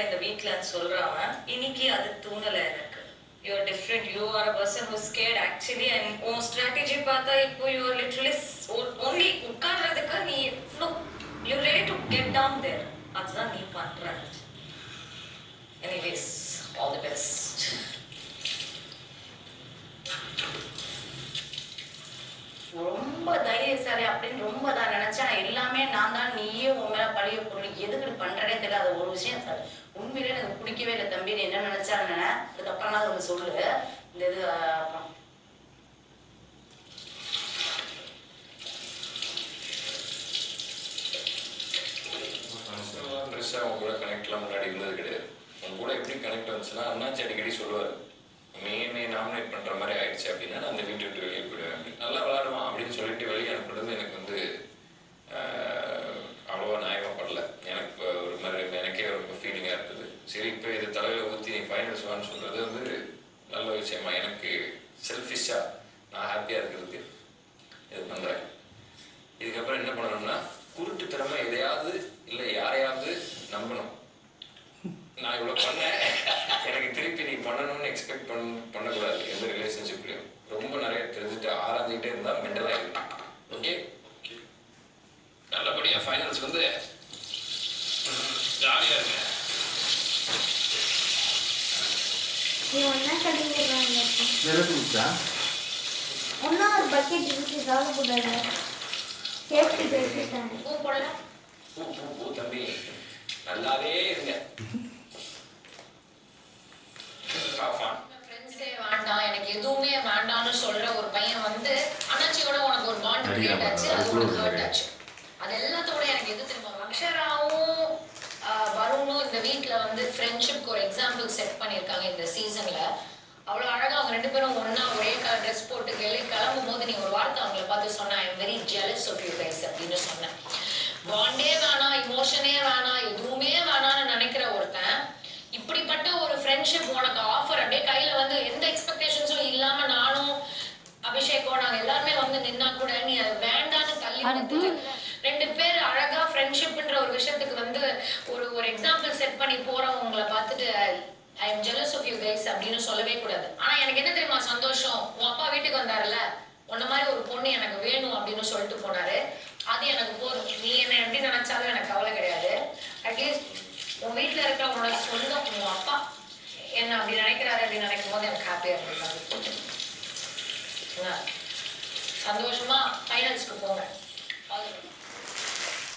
இருப்பேன் இந்த வீட்லன்னு சொல்றவன் இன்னைக்கு அது தூணல எனக்கு. You are different you are a person who scared actually and உன் ஸ்ட்ராட்டஜி பார்த்தா இப்போ யூ ஆர் லிட்ரலி ஒன்லி உட்கார்றதுக்கு நீ இவ்வளோ you ready to get down there அதுதான் நீ பண்ற. எனிவேஸ் ஆல் தி பெஸ்ட் ரொம்ப தைரியசாலி அப்படின்னு ரொம்ப தான் நினைச்சேன். எல்லாமே நான் தான் நீயே உன் மேல பொருள் எதுக்கு பண்றேனே தெரியல அது ஒரு விஷயம் சார். உண்மையிலே எனக்கு பிடிக்கவே இல்லை தம்பி. நீ என்ன நினைச்சான்னு அதுக்கப்புறம் நான் அதை சொல்லு. இந்த இது அப்புறம். பெருசாக அவங்க கூட கனெக்ட்லாம் முன்னாடி இருந்தது கிடையாது. அவங்க கூட எப்படி கனெக்ட் வந்துச்சுன்னா அண்ணாச்சி அடிக்கடி சொல்லுவார் நீ நாமினேட் பண்ணுற மாதிரி ஆயிடுச்சு அப்படின்னா நான் அந்த வீட்டை விட்டு வெளியே போயிடுவேன் அப்படின்னு. நல்லா விளாடுவான் அப்படின்னு சொல்லிட்டு வெளியே அனுப்புறது எனக்கு வந்து ஆஹ், அவ்வளோவா நியாயமாக படல எனக்கு இப்ப ஒரு மாதிரி எனக்கே ரொம்ப ஃபீலிங்காக செழிப்பை சரி இப்போ தலையில் ஊற்றி நீ ஃபைனல்ஸ் வான்னு சொல்கிறது வந்து நல்ல விஷயமா. எனக்கு செல்ஃபிஷாக நான் ஹாப்பியாக இருக்கிறதுக்கு இது பண்ணுறேன் இதுக்கப்புறம் என்ன பண்ணணும்னா குருட்டு திறமை எதையாவது இல்லை யாரையாவது நம்பணும். நான் இவ்வளோ பண்ணேன். எனக்கு திருப்பி நீ பண்ணணும்னு எக்ஸ்பெக்ட் பண்ண பண்ணக்கூடாது எந்த ரிலேஷன்ஷிப்லையும் ரொம்ப நிறைய தெரிஞ்சுட்டு ஆராய்ஞ்சிக்கிட்டே இருந்தால் மென்டல் ஆகிடும் ஓகே நல்லபடியாக ஃபைனல்ஸ் வந்து ஜாலியாக இருக்கு. நீ ஒன்றா கட்டிக்கிறாங்க நிரப்பிச்சா ஒன்றா ஒரு பக்கெட் இருக்கு கவலைப்படாத சேஃப்டி பேசிட்டாங்க தம்பி. நல்லாவே இருங்க வேண்டாம் எனக்கு எதுவுமே வேண்டாம்னு சொல்ற ஒரு பையன் வந்து அண்ணாச்சியோட உனக்கு ஒரு பாண்ட் கிரியேட் ஆச்சு அது உனக்கு ஹர்ட் ஆச்சு அது எல்லாத்தோட எனக்கு எது தெரியுமா அக்ஷராவும் ஆஹ், வருணும் இந்த வீட்ல வந்து ஃப்ரெண்ட்ஷிப்க்கு ஒரு எக்ஸாம்பிள் செட் பண்ணியிருக்காங்க இந்த சீசன்ல அவ்வளோ அழகா அவங்க ரெண்டு பேரும் ஒண்ணா ஒரே கலர் ட்ரெஸ் போட்டு கிளம்பி கிளம்பும் போது நீ ஒரு வார்த்தை அவங்கள பார்த்து சொன்ன I am very jealous of you guys அப்படின்னு சொன்னேன். பாண்டே வேணாம் இமோஷனே வேணாம் எதுவுமே வேணாம்னு நினைக்கிற ஒருத்தன் இப்படிப்பட்ட ஒரு ஃப்ரெண்ட்ஷிப் உனக்கு ஆஃபர் அப்படியே கையில வந்து எந்த எக்ஸ்பெக்டேஷன்ஸும் இல்லாம நானும் அபிஷேக்கோ நாங்க எல்லாருமே வந்து நின்னா கூட நீ அதை வேண்டான்னு தள்ளி ரெண்டு பேர் ஃப்ரெண்ட்ஷிப்ன்ற ஒரு விஷயத்துக்கு வந்து ஒரு ஒரு எக்ஸாம்பிள் செட் பண்ணி போறவங்களை பார்த்துட்டு I am jealous of you guys அப்படின்னு சொல்லவே கூடாது. ஆனா எனக்கு என்ன தெரியுமா சந்தோஷம்? உன் அப்பா வீட்டுக்கு வந்தாருல்ல? உன்ன மாதிரி ஒரு பொண்ணு எனக்கு வேணும் அப்படின்னு சொல்லிட்டு போனாரு. அது எனக்கு போதும். நீ என்ன எப்படி நினைச்சாலும் எனக்கு கவலை கிடையாது. அட்லீஸ்ட் உன் வீட்டுல இருக்கிற உன்னோட சொந்தம் உன் அப்பா என்ன அப்படி நினைக்கிறாரு அப்படின்னு நினைக்கும் போது எனக்கு ஹாப்பியா இருக்கு சந்தோஷமா ஃபைனல்ஸ்க்கு போங்க.